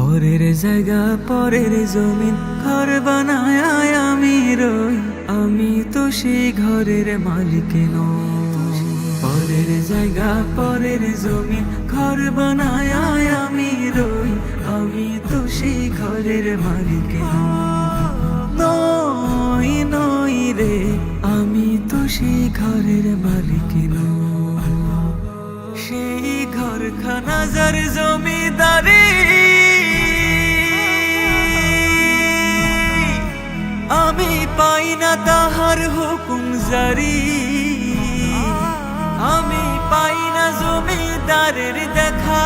পরের জায়গা, পরের জমিন, ঘর বানায় আমি রই। আমি তো সেই ঘরের মালিক নই। পরের জায়গা, পরের জমিন, ঘর বানায় আমি রই। আমি তো সেই ঘরের মালিক নই নই রে। আমি তো সেই ঘরের মালিক সেই ঘরখানা যার জমিদারি পাই না তাহার হুকুম জারি। আমি পাই না জমিদারের দেখা।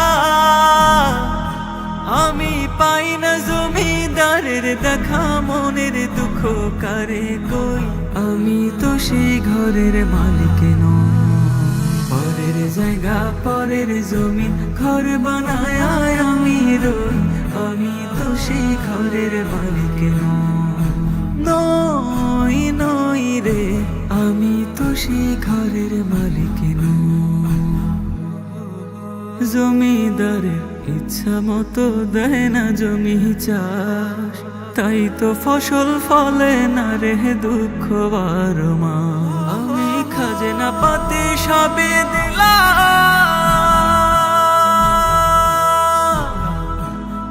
আমি পাই না জমিদারের দেখা। মনের দুঃখ কারে কই? আমি তো সেই ঘরের মালিক নই। পরের জায়গা পরের জমি ঘর বানায় আমি রই। আমি তো সেই ঘরের মালিক নই। আমি তো সে ঘরের মালিক। জমিদারের ইচ্ছা মতো দেয় না জমি চাষ তাই তো ফসল ফলে না রে দুঃখ বারো মাস। আমি খাজনা পাতি সবে দিলাম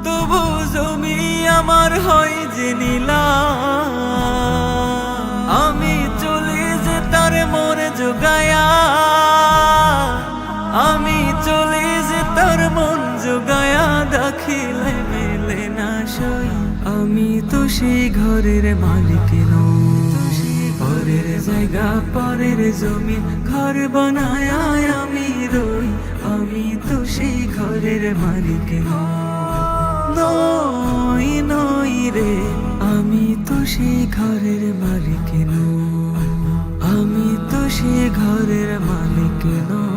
তবু জমি আমার হয় যে নীলা যোগায়া আমি চলে যে তার মন যোগায়া দেখিলে মেলে না সই। আমি তো সেই ঘরের মালিক পরের জায়গা পরের জমি, ঘর বানায় আমি রই। আমি তো সেই ঘরের মালিক নই নই রে, আমি তো সেই ঘরের মালিক নই। ঘরের মালিক নই